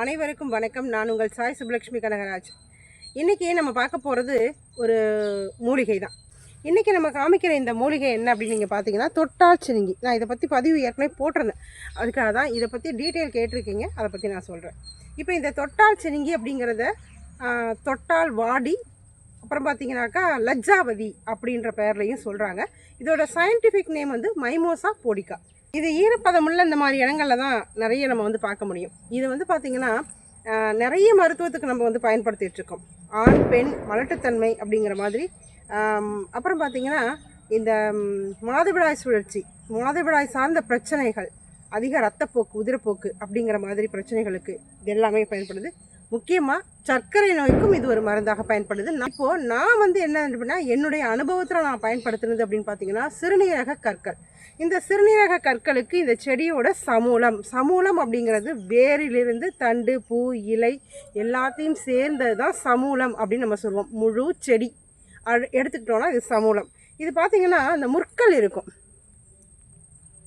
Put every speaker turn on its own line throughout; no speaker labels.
அனைவருக்கும் வணக்கம். நான் உங்கள் சாய் சுப்லக்ஷ்மி கனகராஜ். இன்றைக்கி நம்ம பார்க்க போகிறது ஒரு மூலிகை தான் இன்றைக்கி நம்ம காமிக்கிற இந்த மூலிகை என்ன அப்படின்னு நீங்கள் பார்த்தீங்கன்னா தொட்டால் சினிங்கி நான் இதை பற்றி பதிவு ஏற்கனவே போட்டிருந்தேன். அதுக்காக தான் இதை பற்றி டீட்டெயில் கேட்டிருக்கீங்க. அதை பற்றி நான் சொல்கிறேன் இப்போ இந்த தொட்டால் சினிங்கி அப்படிங்கிறத தொட்டால் வாடி அப்புறம் பார்த்தீங்கன்னாக்கா லஜ்ஜாவதி அப்படின்ற பெயர்லையும் சொல்கிறாங்க இதோட சயின்டிஃபிக் நேம் வந்து மைமோசா போடிகா இது ஈரப்பதமுள்ள இந்த மாதிரி இடங்களில் தான் நிறைய நம்ம வந்து பார்க்க முடியும். இது வந்து பார்த்திங்கன்னா நிறைய மருத்துவத்துக்கு நம்ம வந்து பயன்படுத்திகிட்ருக்கோம் ஆண் பெண் மலட்டுத்தன்மை அப்படிங்கிற மாதிரி. அப்புறம் பார்த்திங்கன்னா இந்த மாதவிடாய் சுழற்சி மாதவிடாய் சார்ந்த பிரச்சனைகள் அதிக ரத்தப்போக்கு உதிரப்போக்கு அப்படிங்கிற மாதிரி பிரச்சனைகளுக்கு இது எல்லாமே பயன்படுது. முக்கியமாக சர்க்கரை நோய்க்கும் இது ஒரு மருந்தாக பயன்படுது. நான் நான் வந்து என்ன அப்படின்னா என்னுடைய அனுபவத்தில் நான் பயன்படுத்துனது அப்படின்னு பார்த்தீங்கன்னா சிறுநீரக கற்கள். இந்த சிறுநீரக கற்களுக்கு இந்த செடியோட சமூலம் சமூலம் அப்படிங்கிறது வேரிலிருந்து தண்டு பூ இலை எல்லாத்தையும் சேர்ந்தது தான் சமூலம் அப்படின்னு நம்ம சொல்லுவோம். முழு செடி. அழ- எடுத்துக்கிட்டோம்னா இது சமூலம். இது பார்த்திங்கன்னா அந்த முற்கள் இருக்கும்.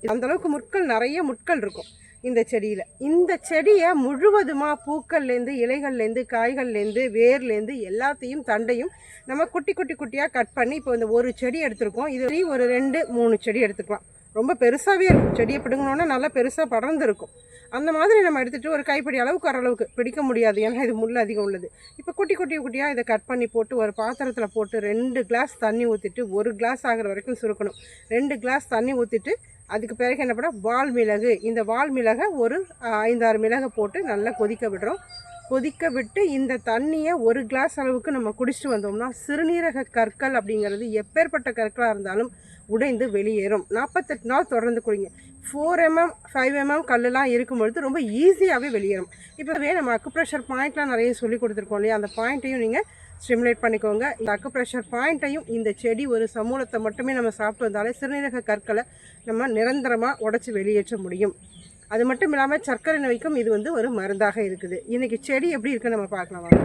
அந்த அளவுக்கு நிறைய முட்கள் இருக்கும். இந்த செடியில். இந்த செடியை முழுவதுமாக பூக்கள்லேருந்து இலைகள்லேருந்து காய்கள்லேருந்து வேர்லேருந்து எல்லாத்தையும் தண்டையும் நம்ம குட்டி குட்டி குட்டியாக கட் பண்ணி இப்போ இந்த ஒரு செடி எடுத்துருக்கோம். இது ஒரு ரெண்டு மூணு செடி எடுத்துக்கலாம் ரொம்ப பெருசாகவே இருக்கும். செடியை பிடுங்கணுன்னா நல்லா பெருசாக படர்ந்துருக்கும். அந்த மாதிரி நம்ம எடுத்துகிட்டு ஒரு கைப்பிடி அளவுக்கு ஓரளவுக்கு அளவுக்கு பிடிக்க முடியாது. ஏன்னா இது முள் அதிகம் உள்ளது. இப்போ குட்டி குட்டி குட்டியாக இதை கட் பண்ணி போட்டு ஒரு பாத்திரத்தில் போட்டு ரெண்டு கிளாஸ் தண்ணி ஊற்றிட்டு ஒரு கிளாஸ் ஆகிற வரைக்கும் சுருக்கணும். ரெண்டு கிளாஸ் தண்ணி ஊற்றிட்டு அதுக்கு பிறகு என்ன பண்ண வால் மிளகு. இந்த வால் மிளகை ஒரு ஐந்தாறு மிளகை போட்டு நல்லா கொதிக்க விடுறோம். கொதிக்க விட்டு இந்த தண்ணியை ஒரு கிளாஸ் அளவுக்கு நம்ம குடிச்சிட்டு வந்தோம்னா சிறுநீரக கற்கள் அப்படிங்கிறது எப்பேற்பட்ட கற்களாக இருந்தாலும் உடைந்து வெளியேறும். நாற்பத்தெட்டு நாள் தொடர்ந்து குடிங்க. ஃபோர் எம்எம் ஃபைவ் எம்எம் கல்லுலாம் இருக்கும் பொழுது ரொம்ப ஈஸியாகவே வெளியேறும். இப்போவே நம்ம அக்குப்ரெஷர் பாயிண்ட்லாம் நிறைய சொல்லி கொடுத்துருக்கோம் இல்லையா? அந்த பாயிண்ட்டையும் நீங்கள் ஸ்டிமுலேட் பண்ணிக்கோங்க. இந்த அக்கு ப்ரெஷர் பாயிண்ட்டையும் இந்த செடி ஒரு சமூலத்தை மட்டுமே நம்ம சாப்பிட்டு வந்தாலே சிறுநீரக கற்களை நம்ம நிரந்தரமாக உடச்சி வெளியேற்ற முடியும். அது மட்டும் இல்லாமல் சர்க்கரை நோய்க்கும் இது வந்து ஒரு மருந்தாக இருக்குது. இன்றைக்கி செடி எப்படி இருக்குன்னு நம்ம பார்க்கலாம் வாங்க.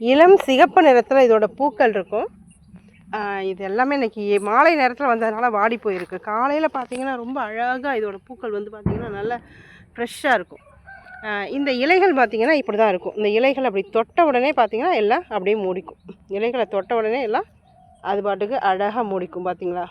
இளம் சிகப்பு நிறத்தில் இதோட பூக்கள் இருக்கும். இது எல்லாமே இன்றைக்கி மாலை நேரத்தில் வந்ததுனால வாடி போயிருக்கு. காலையில் பார்த்தீங்கன்னா ரொம்ப அழகாக இதோட பூக்கள் வந்து பார்த்திங்கன்னா நல்லா ஃப்ரெஷ்ஷாக இருக்கும். இந்த இலைகள் பார்த்திங்கன்னா இப்படி தான் இருக்கும். இந்த இலைகள் அப்படி தொட்ட உடனே பார்த்தீங்கன்னா எல்லாம் அப்படியே மூடிக்கும். இலைகளை தொட்ட உடனே எல்லாம் அது பாட்டுக்கு அழகாக மூடிக்கும் பார்த்தீங்களா